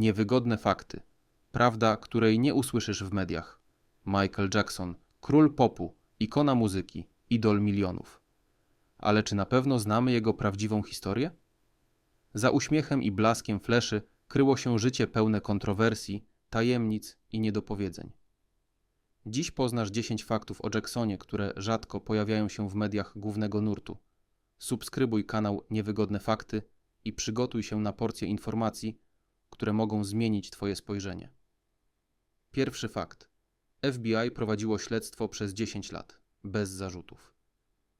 Niewygodne fakty. Prawda, której nie usłyszysz w mediach. Michael Jackson, król popu, ikona muzyki, idol milionów. Ale czy na pewno znamy jego prawdziwą historię? Za uśmiechem i blaskiem fleszy kryło się życie pełne kontrowersji, tajemnic i niedopowiedzeń. Dziś poznasz 10 faktów o Jacksonie, które rzadko pojawiają się w mediach głównego nurtu. Subskrybuj kanał Niewygodne Fakty i przygotuj się na porcję informacji, które mogą zmienić Twoje spojrzenie. Pierwszy fakt. FBI prowadziło śledztwo przez 10 lat, bez zarzutów.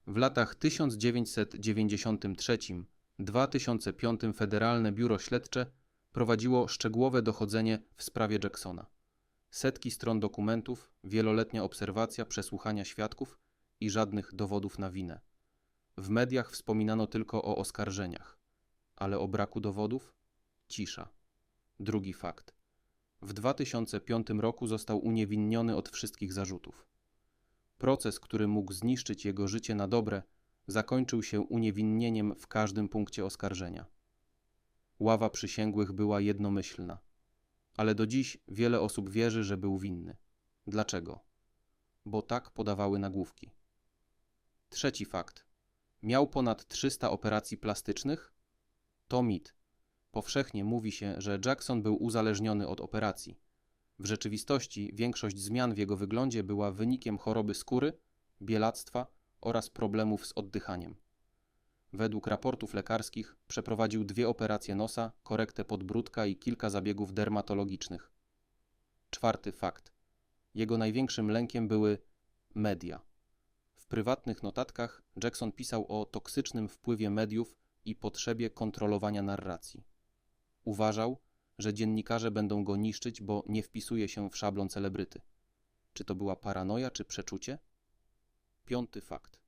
W latach 1993-2005 Federalne Biuro Śledcze prowadziło szczegółowe dochodzenie w sprawie Jacksona. Setki stron dokumentów, wieloletnia obserwacja, przesłuchania świadków i żadnych dowodów na winę. W mediach wspominano tylko o oskarżeniach, ale o braku dowodów cisza. Drugi fakt. W 2005 roku został uniewinniony od wszystkich zarzutów. Proces, który mógł zniszczyć jego życie na dobre, zakończył się uniewinnieniem w każdym punkcie oskarżenia. Ława przysięgłych była jednomyślna, ale do dziś wiele osób wierzy, że był winny. Dlaczego? Bo tak podawały nagłówki. Trzeci fakt. Miał ponad 300 operacji plastycznych? To mit. Powszechnie mówi się, że Jackson był uzależniony od operacji. W rzeczywistości większość zmian w jego wyglądzie była wynikiem choroby skóry, bielactwa oraz problemów z oddychaniem. Według raportów lekarskich przeprowadził dwie operacje nosa, korektę podbródka i kilka zabiegów dermatologicznych. Czwarty fakt. Jego największym lękiem były media. W prywatnych notatkach Jackson pisał o toksycznym wpływie mediów i potrzebie kontrolowania narracji. Uważał, że dziennikarze będą go niszczyć, bo nie wpisuje się w szablon celebryty. Czy to była paranoja, czy przeczucie? Piąty fakt.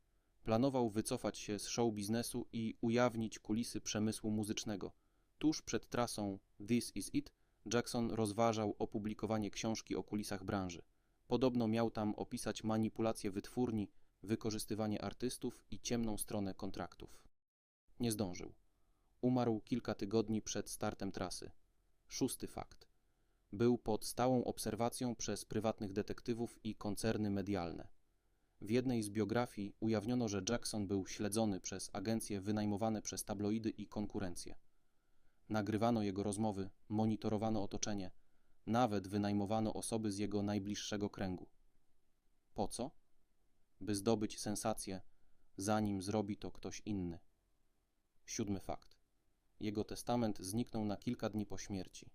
Planował wycofać się z show biznesu i ujawnić kulisy przemysłu muzycznego. Tuż przed trasą This Is It Jackson rozważał opublikowanie książki o kulisach branży. Podobno miał tam opisać manipulacje wytwórni, wykorzystywanie artystów i ciemną stronę kontraktów. Nie zdążył. Umarł kilka tygodni przed startem trasy. Szósty fakt. Był pod stałą obserwacją przez prywatnych detektywów i koncerny medialne. W jednej z biografii ujawniono, że Jackson był śledzony przez agencje wynajmowane przez tabloidy i konkurencję. Nagrywano jego rozmowy, monitorowano otoczenie, nawet wynajmowano osoby z jego najbliższego kręgu. Po co? By zdobyć sensację, zanim zrobi to ktoś inny. Siódmy fakt. Jego testament zniknął na kilka dni po śmierci.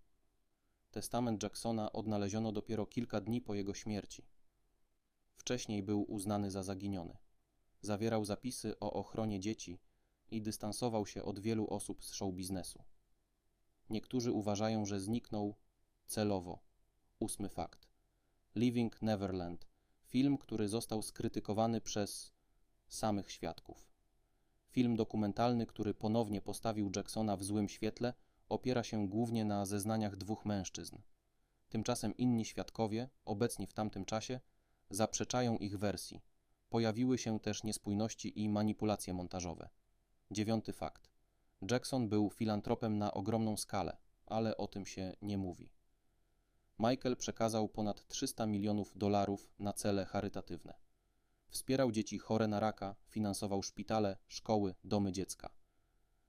Testament Jacksona odnaleziono dopiero kilka dni po jego śmierci. Wcześniej był uznany za zaginiony. Zawierał zapisy o ochronie dzieci i dystansował się od wielu osób z show biznesu. Niektórzy uważają, że zniknął celowo. Ósmy fakt. Living Neverland. Film, który został skrytykowany przez samych świadków. Film dokumentalny, który ponownie postawił Jacksona w złym świetle, opiera się głównie na zeznaniach dwóch mężczyzn. Tymczasem inni świadkowie, obecni w tamtym czasie, zaprzeczają ich wersji. Pojawiły się też niespójności i manipulacje montażowe. Dziewiąty fakt. Jackson był filantropem na ogromną skalę, ale o tym się nie mówi. Michael przekazał ponad 300 milionów dolarów na cele charytatywne. Wspierał dzieci chore na raka, finansował szpitale, szkoły, domy dziecka.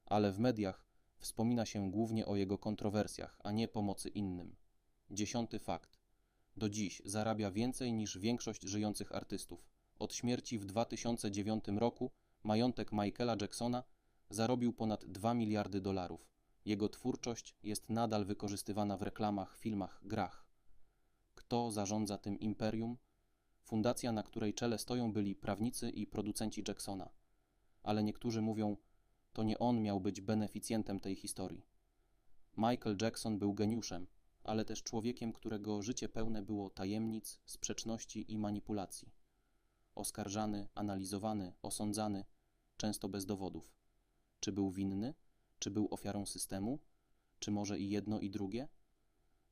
Ale w mediach wspomina się głównie o jego kontrowersjach, a nie pomocy innym. Dziesiąty fakt. Do dziś zarabia więcej niż większość żyjących artystów. Od śmierci w 2009 roku majątek Michaela Jacksona zarobił ponad 2 miliardy dolarów. Jego twórczość jest nadal wykorzystywana w reklamach, filmach, grach. Kto zarządza tym imperium? Fundacja, na której czele stoją byli prawnicy i producenci Jacksona. Ale niektórzy mówią, to nie on miał być beneficjentem tej historii. Michael Jackson był geniuszem, ale też człowiekiem, którego życie pełne było tajemnic, sprzeczności i manipulacji. Oskarżany, analizowany, osądzany, często bez dowodów. Czy był winny? Czy był ofiarą systemu? Czy może i jedno i drugie?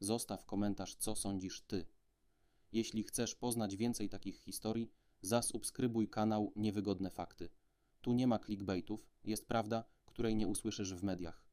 Zostaw komentarz, co sądzisz ty. Jeśli chcesz poznać więcej takich historii, zasubskrybuj kanał Niewygodne Fakty. Tu nie ma clickbaitów, jest prawda, której nie usłyszysz w mediach.